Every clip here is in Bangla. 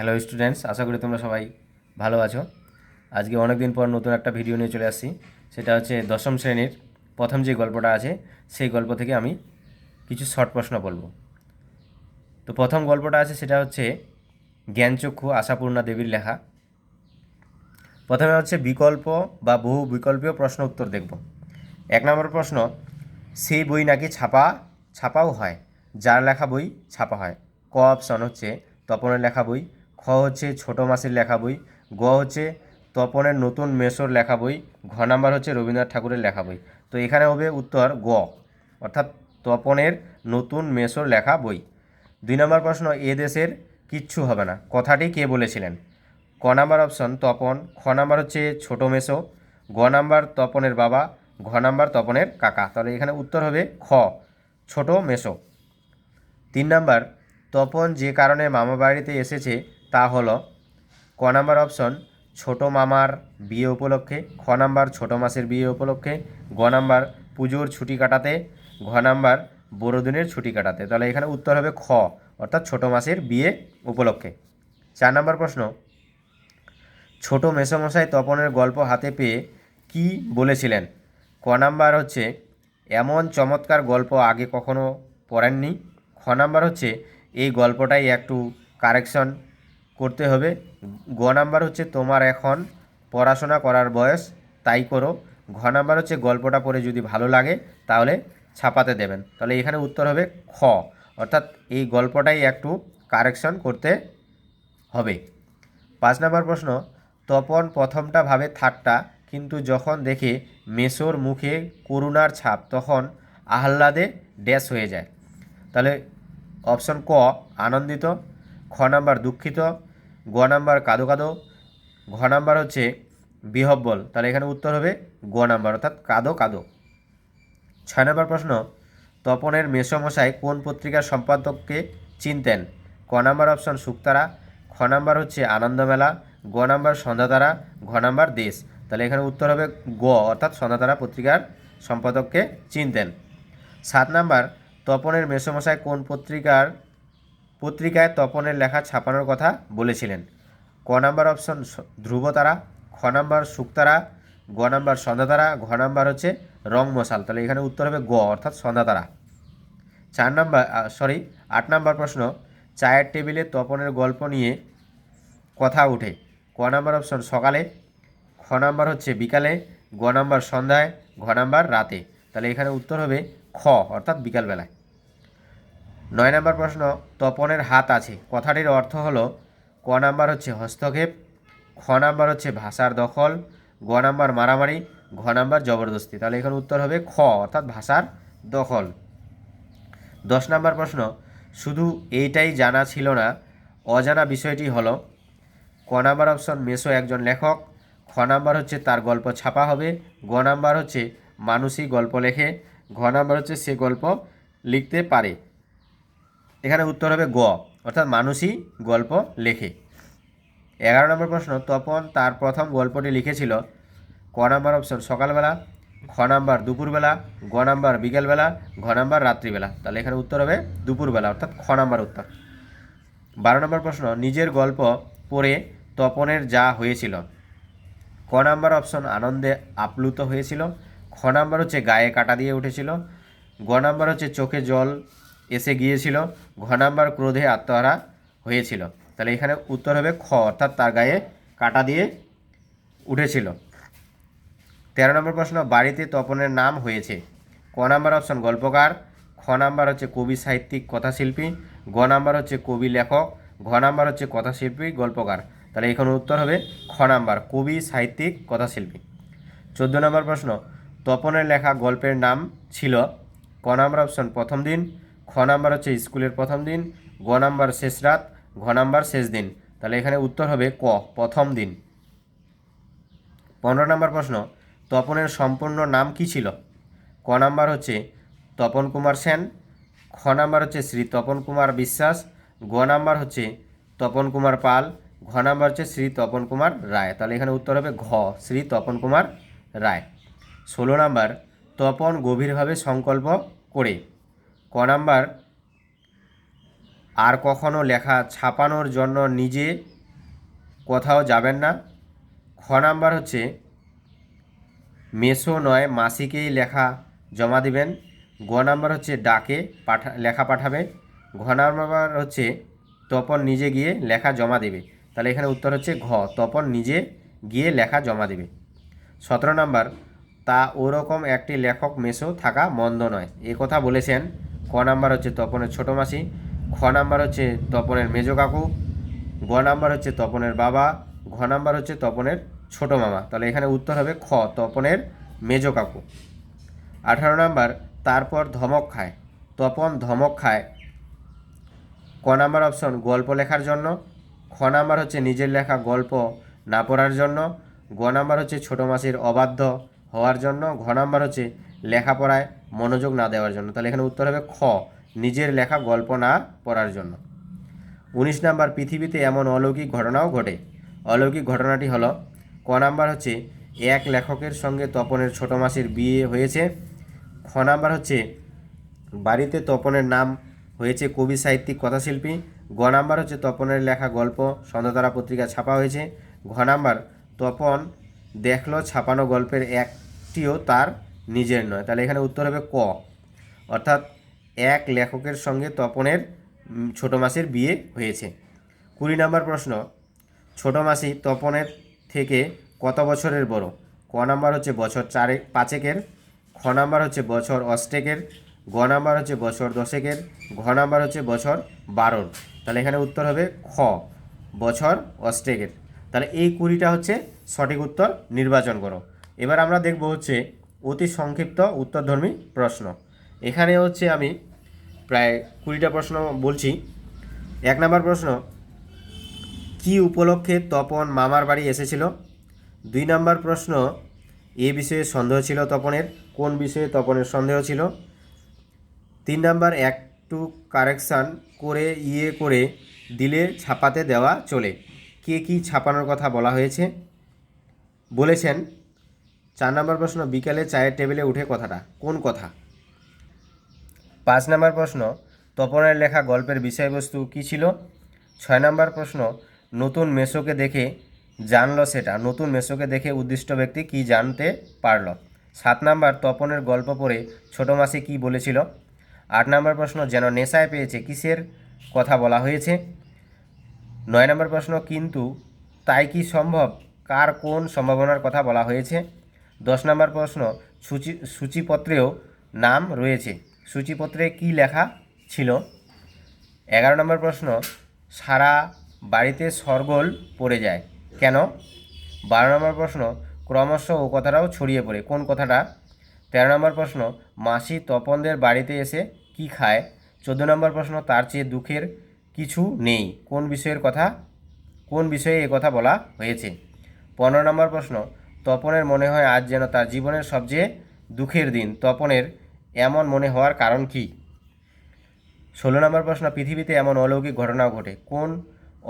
হ্যালো স্টুডেন্টস আশা করি তোমরা সবাই ভালো আছো। আজকে অনেক দিন পর নতুন একটা ভিডিও নিয়ে চলে আসছি। সেটা হচ্ছে দশম শ্রেণির প্রথম যে গল্পটা আছে, সেই গল্প থেকে আমি কিছু শর্ট প্রশ্ন বলব। তো প্রথম গল্পটা আছে, সেটা হচ্ছে জ্ঞানচক্ষু আশাপূর্ণা দেবীর লেখা। প্রথমে হচ্ছে বিকল্প বা বহু বিকল্পীয় প্রশ্ন উত্তর দেখব। এক নম্বর প্রশ্ন, সেই বই নাকি ছাপা, ছাপাও হয়? যার লেখা বই ছাপা হয়? ক অপশন হচ্ছে, তপনের লেখা বই। খ হচ্ছে ছোট মাসির লেখা বই, গ হচ্ছে তপনের নতুন মেসোর লেখা বই, ঘ নাম্বার হচ্ছে রবীন্দ্রনাথ ঠাকুরের লেখা বই। তো এখানে হবে উত্তর গ, অর্থাৎ তপনের নতুন মেসোর লেখা বই। দুই নম্বর প্রশ্ন, এ দেশের কিচ্ছু হবে না। কথাটি কে বলেছিলেন? ক নাম্বার অপশন, তপন। খ নাম্বার হচ্ছে ছোট মেসো গ নাম্বার তপনের বাবা, ঘ নাম্বার তপনের কাকা। তাহলে এখানে উত্তর হবে খ, ছোট মেসো তিন নাম্বার, তপন যে কারণে মামা বাড়িতে এসেছে তা হলো, ক নাম্বার অপশন, ছোট মামার বিয়ে উপলক্ষে, খ নাম্বার ছোট মাসের বিয়ে উপলক্ষে, গ নাম্বার পুজোর ছুটি কাটাতে, ঘ নাম্বার বড়দিনের ছুটি কাটাতে। তাহলে এখানে উত্তর হবে খ, অর্থাৎ ছোট মাসের বিয়ে উপলক্ষে। চার নাম্বার প্রশ্ন, ছোট মেসোমশাই তপনের গল্প হাতে পেয়ে কি বলেছিলেন? ক নাম্বার হচ্ছে, এমন চমৎকার গল্প আগে কখনো পড়েননি। খ নাম্বার হচ্ছে, এই গল্পটাই একটু কারেকশন করতে হবে। গ নাম্বার হচ্ছে তোমার এখন পড়াশোনা করার বয়স, তাই করো। ঘ নাম্বার হচ্ছে গল্পটা পড়ে যদি ভালো লাগে, তাহলে ছাপাতে দেবেন। তাহলে এখানে উত্তর হবে খ। অর্থাৎ এই গল্পটাই একটু কারেকশন করতে হবে। পাঁচ নাম্বার প্রশ্ন, তপন প্রথমটা ভাবে থার্ডটা কিন্তু যখন দেখে মেসোর মুখে করুণার ছাপ, তখন আহ্লাদে ড্যাশ হয়ে যায়। তাহলে অপশন ক, আনন্দিত। খ নাম্বার দুঃখিত। গ নাম্বার কাদো কাদো, ঘ নাম্বার হচ্ছে বিহব্বল। তাহলে এখানে উত্তর হবে গ নাম্বার, অর্থাৎ কাদো কাদো। ছয় নম্বর প্রশ্ন, তপনের মেসমশাই কোন পত্রিকার সম্পাদককে চিনতেন? ক নাম্বার অপশন সুক্তারা, খ নাম্বার হচ্ছে আনন্দমেলা, গ নাম্বার সন্ধ্যাতারা, ঘ নাম্বার দেশ। তাহলে এখানে উত্তর হবে গ, অর্থাৎ সন্ধ্যাতারা পত্রিকার সম্পাদককে চিনতেন। সাত নাম্বার, তপনের মেসমশাই কোন পত্রিকার পত্রিকায় তপনের লেখা ছাপানোর কথা বলেছিলেন। ক নাম্বার অপশন ধ্রুবতারা, খ নাম্বার শুকতারা গ নাম্বার সন্ধ্যাতারা, ঘ নাম্বার হচ্ছে রং মশাল তাহলে এখানে উত্তর হবে গ, অর্থাৎ সন্ধ্যাতারা। চার নাম্বার সরি আট নাম্বার প্রশ্ন, চায়ের টেবিলে তপনের গল্প নিয়ে কথা ওঠে ক নাম্বার অপশন, সকালে। খ নাম্বার হচ্ছে বিকালে, গ নাম্বার সন্ধ্যায় ঘ নাম্বার রাতে। তাহলে এখানে উত্তর হবে খ, অর্থাৎ বিকালবেলায়। নয় নম্বর প্রশ্ন, তপনের হাত আছে। কথাটির অর্থ হলো, ক নাম্বার হচ্ছে হস্তক্ষেপ, খ নাম্বার হচ্ছে ভাষার দখল, গ নাম্বার মারামারি, ঘ নাম্বার জবরদস্তি। তাহলে এখানে উত্তর হবে খ, অর্থাৎ ভাষার দখল। দশ নম্বর প্রশ্ন, শুধু এইটাই জানা ছিল না, অজানা বিষয়টি হলো, ক নাম্বার অপশন মেসো একজন লেখক, খ নাম্বার হচ্ছে তার গল্প ছাপা হবে, গ নাম্বার হচ্ছে মানুষই গল্প লেখে, ঘ নাম্বার হচ্ছে সে গল্প লিখতে পারে। এখানে উত্তর হবে গ, অর্থাৎ মানুষই গল্প লেখে। এগারো নম্বর প্রশ্ন, তপন তার প্রথম গল্পটি লিখেছিল ক নাম্বার অপশন, সকালবেলা, খ নাম্বার দুপুরবেলা, গ নাম্বার বিকেলবেলা, ঘ নাম্বার রাত্রিবেলা। তাহলে এখানে উত্তর হবে দুপুরবেলা, অর্থাৎ খ নাম্বার উত্তর। বারো নম্বর প্রশ্ন, নিজের গল্প পড়ে তপনের যা হয়েছিল। ক নাম্বার অপশন, আনন্দে আপ্লুত হয়েছিল। খ নাম্বার হচ্ছে গায়ে কাটা দিয়ে উঠেছিল। গ নাম্বার হচ্ছে চোখে জল এসে গিয়েছিল ঘ নাম্বার ক্রোধে আত্মহারা হয়েছিল। তাহলে এখানে উত্তর হবে খ, অর্থাৎ তার গায়ে কাটা দিয়ে উঠেছিল। তেরো নম্বর প্রশ্ন, বাড়িতে তপনের নাম হয়েছে? ক নাম্বার অপশন, গল্পকার। খ নাম্বার হচ্ছে কবি, সাহিত্যিক, কথাশিল্পী। গ নাম্বার হচ্ছে কবি, লেখক। ঘ নাম্বার হচ্ছে কথাশিল্পী, গল্পকার। তাহলে এখানে উত্তর হবে খ নাম্বার, কবি, সাহিত্যিক, কথাশিল্পী। চোদ্দ নম্বর প্রশ্ন, তপনের লেখা গল্পের নাম ছিল? ক নাম্বার অপশন, প্রথম দিন। খ নাম্বার হচ্ছে স্কুলের প্রথম দিন, গ নাম্বার শেষ রাত, ঘ নাম্বার শেষ দিন। তাহলে এখানে উত্তর হবে ক, প্রথম দিন। পনেরো নম্বর প্রশ্ন, তপনের সম্পূর্ণ নাম কি ছিল? ক নাম্বার হচ্ছে তপন কুমার সেন, খ নাম্বার হচ্ছে শ্রী তপন কুমার বিশ্বাস, গ নাম্বার হচ্ছে তপন কুমার পাল, ঘ নাম্বার হচ্ছে শ্রী তপন কুমার রায়। তাহলে এখানে উত্তর হবে ঘ, শ্রী তপন কুমার রায়। ষোলো নাম্বার, তপন গভীরভাবে সংকল্প করে ক নাম্বার, আর কখনো লেখা ছাপানোর জন্য নিজে কোথাও যাবেন না। খ নাম্বার হচ্ছে, মেসো নয়, মাসিকেই লেখা জমা দিবেন। গ নাম্বার হচ্ছে, ডাকে পাঠা, লেখা পাঠাবে। ঘ নাম্বার হচ্ছে, তপন নিজে গিয়ে লেখা জমা দেবে। তাহলে এখানে উত্তর হচ্ছে ঘ, তপন নিজে গিয়ে লেখা জমা দেবে। সতেরো নাম্বার, তা ওরকম একটি লেখক মেসো থাকা মন্দ নয়। এ কথা বলেছেন ক নাম্বার হচ্ছে তপনের ছোটো মাসি, খ নাম্বার হচ্ছে তপনের মেজো কাকু, গ নাম্বার হচ্ছে তপনের বাবা, ঘ নাম্বার হচ্ছে তপনের ছোট মামা। তাহলে এখানে উত্তর হবে খ, তপনের মেজো কাকু। আঠারো নাম্বার, তারপর ধমক খায়। তপন ধমক খায়। ক নাম্বার অপশন, গল্প লেখার জন্য। খ নাম্বার হচ্ছে নিজের লেখা গল্প না পড়ার জন্য। গ নাম্বার হচ্ছে ছোটো মাসির অবাধ্য হওয়ার জন্য। ঘ নাম্বার হচ্ছে লেখাপড়ায় মনোযোগ না দেওয়ার জন্য। তাহলে এখানে উত্তর হবে খ, নিজের লেখা গল্প না পড়ার জন্য। উনিশ নাম্বার, পৃথিবীতে এমন অলৌকিক ঘটনাও ঘটে। অলৌকিক ঘটনাটি হলো, ক নাম্বার হচ্ছে, এক লেখকের সঙ্গে তপনের ছোটো মাসির বিয়ে হয়েছে। খ নাম্বার হচ্ছে, বাড়িতে তপনের নাম হয়েছে কবি সাহিত্যিক কথাশিল্পী। গ নাম্বার হচ্ছে, তপনের লেখা গল্প সন্ধ্যাতারা পত্রিকা ছাপা হয়েছে। ঘ নাম্বার, তপন দেখল ছাপানো গল্পের একটিও তার নিজের নয়। তাহলে এখানে উত্তর হবে ক। অর্থাৎ এক লেখকের সঙ্গে তপনের ছোটো মাসির বিয়ে হয়েছে। কুড়ি নাম্বার প্রশ্ন। ছোট মাসি তপনের থেকে কত বছরের বড়? ক নাম্বার হচ্ছে বছর চারে, পাঁচেকের। খ নাম্বার হচ্ছে বছর অষ্টেকের। গ নাম্বার হচ্ছে বছর দশেকের। ঘ নাম্বার হচ্ছে বছর বারোর। তাহলে এখানে উত্তর হবে খ, বছর অষ্টেকের। তাহলে এই কুড়িটা হচ্ছে সঠিক উত্তর নির্বাচন করো। এবার আমরা দেখব হচ্ছে অতি সংক্ষিপ্ত উত্তরধর্মী প্রশ্ন। এখানে হচ্ছে আমি প্রায় কুড়িটা প্রশ্ন বলছি। এক নম্বর প্রশ্ন, কি উপলক্ষে তপন মামার বাড়ি এসেছিল? দুই নম্বর প্রশ্ন, এ বিষয়ে সন্দেহ ছিল তপনের? কোন বিষয়ে তপনের সন্দেহ ছিল? তিন নাম্বার, একটু কারেকশান করে ইয়ে করে দিলে ছাপাতে দেওয়া চলে। কে কি ছাপানোর কথা বলা হয়েছে? বলেছেন চার নম্বর প্রশ্ন, বিকালে চায়ের টেবিলে উঠে কথাটা, কোন কথা? পাঁচ নম্বর প্রশ্ন, তপনের লেখা গল্পের বিষয়বস্তু কী ছিল? ছয় নম্বর প্রশ্ন, নতুন মেসোকে দেখে জানলো সেটা, নতুন মেসোকে দেখে উদ্দিষ্ট ব্যক্তি কি জানতে পারল? সাত নাম্বার, তপনের গল্প পড়ে ছোটো মাসি কী বলেছিল? আট নম্বর প্রশ্ন, যেন নেশায় পেয়েছে, কিসের কথা বলা হয়েছে? নয় নম্বর প্রশ্ন, কিন্তু তাই কি সম্ভব? কার কোন সম্ভাবনার কথা বলা হয়েছে? দশ নম্বর প্রশ্ন, সূচি, সূচিপত্রেও নাম রয়েছে। সূচিপত্রে কি লেখা ছিল? এগারো নম্বর প্রশ্ন, সারা বাড়িতে সরগোল পড়ে যায় কেন? বারো নম্বর প্রশ্ন, ক্রমশ ও কথাটাও ছড়িয়ে পড়ে। কোন কথাটা? তেরো নম্বর প্রশ্ন, মাসি তপনদের বাড়িতে এসে কি খায়? চোদ্দ নম্বর প্রশ্ন, তার চেয়ে দুঃখের কিছু নেই। কোন বিষয়ের কথা? কোন বিষয়ে কথা বলা হয়েছে? পনেরো নম্বর প্রশ্ন তপনের মনে হয় আজ যেন তার জীবনের সবচেয়ে দুঃখের দিন। তপনের এমন মনে হওয়ার কারণ কী? ষোলো নম্বর প্রশ্ন, পৃথিবীতে এমন অলৌকিক ঘটনাও ঘটে। কোন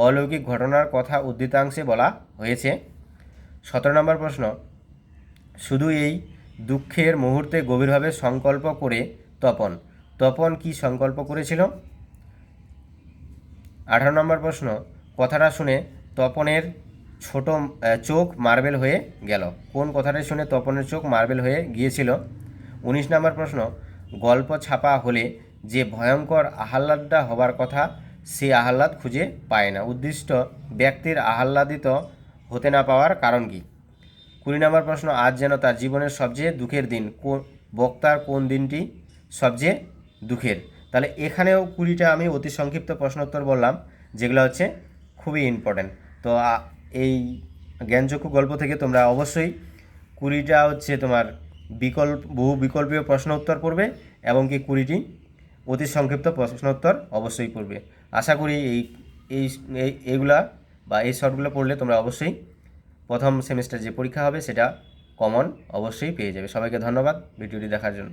অলৌকিক ঘটনার কথা উদ্ধৃতাংশে বলা হয়েছে? সতেরো নম্বর প্রশ্ন, শুধু এই দুঃখের মুহূর্তে গভীরভাবে সংকল্প করে তপন। তপন কি সংকল্প করেছিল? আঠারো নম্বর প্রশ্ন, কথাটা শুনে তপনের ছোট চোখ মার্বেল হয়ে গেল। কোন কথাটা শুনে তপনের চোখ মার্বেল হয়ে গিয়েছিল? উনিশ নম্বর প্রশ্ন, গল্প ছাপা হলে যে ভয়ঙ্কর আহ্লাদটা হবার কথা, সে আহ্লাদ খুঁজে পায় না। উদ্দিষ্ট ব্যক্তির আহ্লাদিত হতে না পাওয়ার কারণ কি? কুড়ি নম্বর প্রশ্ন, আজ যেন তার জীবনের সবচেয়ে দুঃখের দিন। কোন বক্তার কোন দিনটি সবচেয়ে দুঃখের? তাহলে এখানেও কুড়িটা আমি অতি সংক্ষিপ্ত প্রশ্নোত্তর বললাম, যেগুলো হচ্ছে খুবই ইম্পর্ট্যান্ট তো এই জ্ঞানচক্ষু গল্প থেকে তোমরা অবশ্যই কুড়িটা হচ্ছে তোমার বিকল্প, বহু বিকল্পীয় প্রশ্ন উত্তর পড়বে এবং কি কুড়িটি অতি সংক্ষিপ্ত প্রশ্ন উত্তর অবশ্যই পড়বে। আশা করি এই এই, এই- এইগুলা বা এই শর্টগুলো পড়লে তোমরা অবশ্যই প্রথম সেমিস্টার যে পরীক্ষা হবে সেটা কমন অবশ্যই পেয়ে যাবে। সবাইকে ধন্যবাদ ভিডিওটি দেখার জন্য।